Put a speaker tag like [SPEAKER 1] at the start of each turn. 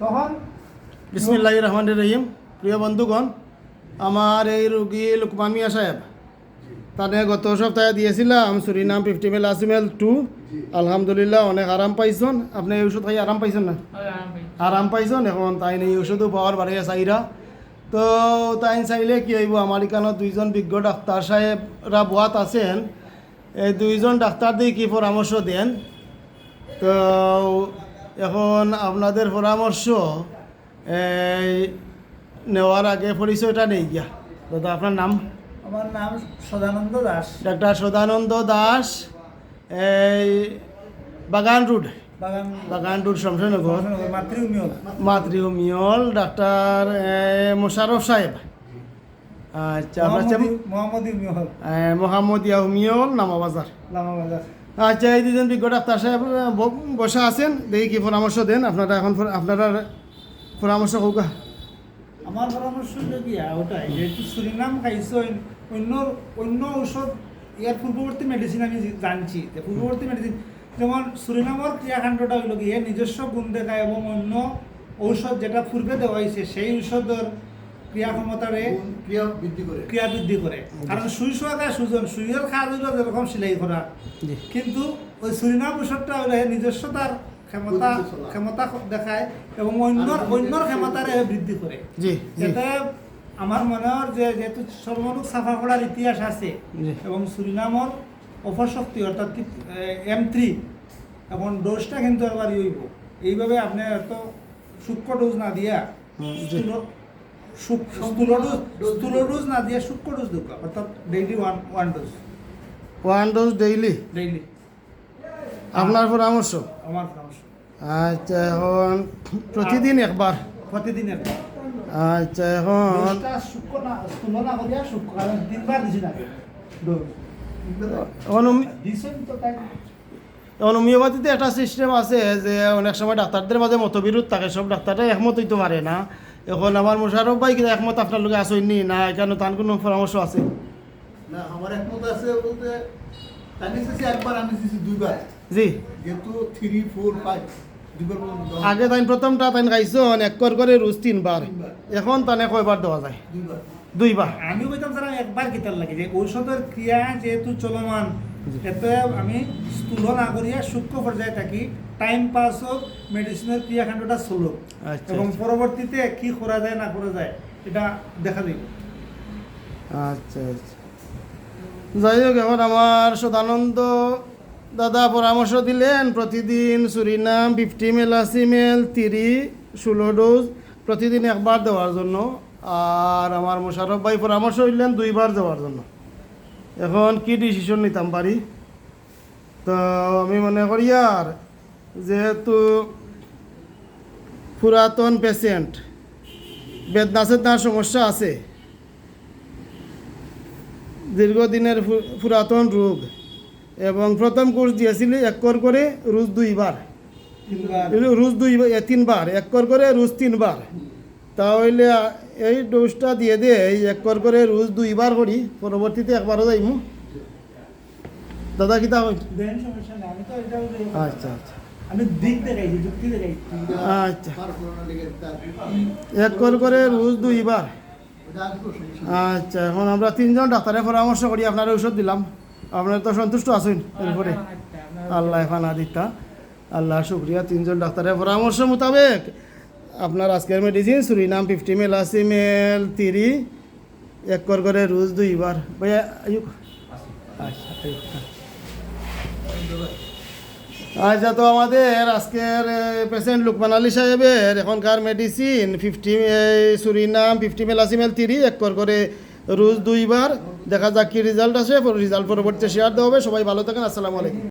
[SPEAKER 1] তখন
[SPEAKER 2] বিসমিল্লাহ রহমান রহিম। প্রিয় বন্ধুগণ আমার এই রুগী লুকমান মিয়া সাহেব তাদের গত সপ্তাহে দিয়েছিলাম সুরিনাম ফিফটি মেল আসিমেল টু আলহামদুলিল্লাহ অনেক আরাম পাইছন। আপনি এই ওষুধ খাই আরাম পাইছেন না? আরাম পাইছন? এখন তাই এই ওষুধও পাওয়ার বাড়ে চাইরা তো তাই চাইলে কি হইব? আমার এখানে দুইজন বিজ্ঞ ডাক্তার সাহেবরা বোয়াত আছেন। এই দুইজন ডাক্তার দিয়ে কি পরামর্শ দেন। তো এখন আপনাদের পরামর্শ এই নেওয়ার আগে পরিচয়টা নেই গিয়া। দাদা আপনার নাম?
[SPEAKER 1] আমার নাম সদানন্দ দাস।
[SPEAKER 2] ডাক্তার সদানন্দ দাস এই বাগান রোড।
[SPEAKER 1] বাগান
[SPEAKER 2] রোড। শমশেরনগর।
[SPEAKER 1] মাতৃভূমিও
[SPEAKER 2] মাতৃভূমিয়ল ডাক্তার মোশারফ সাহেব। আচ্ছা আপনার
[SPEAKER 1] মোহাম্মদ মিহল
[SPEAKER 2] এ, মোহাম্মদিয়া হুমিয়ল নামাবাজার।
[SPEAKER 1] লামাবাজার
[SPEAKER 2] আচ্ছা এই দুজন বিজ্ঞ ডাক্তার সাহেব বসা আছেন। দেখি কি পরামর্শ দেন। আপনারা এখন আপনারা পরামর্শ হোক
[SPEAKER 1] আমার পরামর্শ কি ওটাই যেহেতু সুরিনাম খাইছো অন্য অন্য ঔষধ, ইয়ার পূর্ববর্তী মেডিসিন আমি জানছি। যে পূর্ববর্তী মেডিসিন যেমন সুরিনামর ক্রিয়াকাণ্ডটা হইল এর নিজস্ব গুণ দেখায় এবং অন্য ঔষধ যেটা পূর্বে দেওয়া হয়েছে সেই ঔষধের ক্রিয়া ক্ষমতারে
[SPEAKER 3] ক্রিয়া বৃদ্ধি করে
[SPEAKER 1] ক্রিয়া বৃদ্ধি করে কারণ সুই শোয়াকা সুজন সুইয়ের খাওয়া দিল যেরকম সেলাই করা কিন্তু ওই সুরিনাম ওষুধটা হলে নিজস্ব তার ক্ষমতা ক্ষমতা দেখায় এবং অন্য অন্যর ক্ষমতারে বৃদ্ধি করে
[SPEAKER 2] জি জি।
[SPEAKER 1] আমার মনে হয় যে যেহেতু সর্বলোক সাফা করার ইতিহাস আছে এবং সুরিনামর অপশক্তি অর্থাৎ এম থ্রি এবং ডোজটা কিন্তু একবার হইব এইভাবে আপনি এত সূক্ষ্ম ডোজ না দিয়া। স্থূল- ডোজ স্থূল ডোজ না দিয়ে সূক্ষ্ম ডোজ দেবো অর্থাৎ daily one one dose
[SPEAKER 2] one dose daily
[SPEAKER 1] daily
[SPEAKER 2] আপনার পরামর্শ?
[SPEAKER 1] আমার পরামর্শ।
[SPEAKER 2] আচ্ছা এখন প্রতিদিন একবার?
[SPEAKER 1] প্রতিদিনের
[SPEAKER 2] আচ্ছা এখন
[SPEAKER 1] ডোজটা সূক্ষ্ম না স্থূল না করিয়া সূক্ষ্ম কারণ তিনবার দিছি না। ডোজ
[SPEAKER 2] এখন হোমি-
[SPEAKER 1] দিছেন তো তাই।
[SPEAKER 2] এখন হোমিওপ্যাথিতে একটা সিস্টেম আছে যে অনেক সময় ডাক্তারদের মাঝে মতবিরোধ থাকে সব ডাক্তাররাই একমত হইতে পারে না। এখন আমার মোশারফ ভাই কিন্তু একমত আপনার লোকে আসেননি না এখানে তার কোনো পরামর্শ আছে?
[SPEAKER 3] না আমার একমত আছে বলতে আমি একবার আমি দুইবার।
[SPEAKER 2] জি।
[SPEAKER 3] যেহেতু থ্রি ফোর ফাইভ।
[SPEAKER 2] আগে তাই প্রথমটা তাই খাইছন এক কর করে রোজ তিনবার।
[SPEAKER 3] তিনবার।
[SPEAKER 2] এখন তানে কয়বার দেওয়া যায়?
[SPEAKER 3] দুইবার।
[SPEAKER 2] দুইবার।
[SPEAKER 1] আমি কইতাম স্যার একবার কিতার লাগে। যে ঔষধের ক্রিয়া যেহেতু চলমান। এতে আমি স্থূল না করিয়া সূক্ষ্ম পর্যায়ে থাকি টাইম পাস হোক মেডিসিনের ক্রিয়াকাণ্ডটা চলুক এবং
[SPEAKER 2] আচ্ছা।
[SPEAKER 1] পরবর্তীতে কি করা যায় না করা যায় এটা দেখা দিই
[SPEAKER 2] আচ্ছা আচ্ছা। যাই হোক এখন আমার সদানন্দ দাদা পরামর্শ দিলেন প্রতিদিন সুরিনাম ফিফটি মেল আশি মেল তিরি ষোলো ডোজ প্রতিদিন একবার দেওয়ার জন্য। আর আমার মোশারফ ভাই পরামর্শ দিলেন দুইবার দেওয়ার জন্য। এখন কি ডিসিশন নিতাম পারি? তো আমি মনে করি আর যেহেতু পুরাতন পেশেন্ট বেদনা চেতনার সমস্যা আছে দীর্ঘদিনের পুরাতন রোগ এবং প্রথম কোর্স দিয়েছিলি এক কর করে রোজ দুইবার। রোজ দুই তিনবার এক কর করে রোজ তিনবার। তাহলে এই ডোজটা দিয়ে দে এই এক কর করে রোজ দুইবার করি পরবর্তীতে একবারও যাইমু। দাদা কিতা আচ্ছা আচ্ছা। আচ্ছা। এক কর করে রোজ দুইবার। আচ্ছা এখন আমরা তিনজন ডাক্তারের পরামর্শ করি আপনার ঔষধ দিলাম। আপনার তো সন্তুষ্ট আছেন এরপরে। আল্লাহ ফানা দিতা। আল্লাহ শুক্রিয়া তিনজন ডাক্তারের পরামর্শ মোতাবেক। আপনার আজকের মেডিসিন সুরিনাম ফিফটি মেল আশি মেল তিরি এক কর করে রোজ দুইবার। ভাইয়া আচ্ছা তো আমাদের আজকের পেশেন্ট লুকমান আলী সাহেবের এখনকার মেডিসিন ফিফটি সুরিনাম ফিফটি মেল আশি মেল তিরি এক কর করে রোজ দুইবার। দেখা যাক কি রেজাল্ট আসে রেজাল্ট পরবর্তীতে শেয়ার দেওয়া হবে। সবাই ভালো থাকেন, আসসালামু আলাইকুম।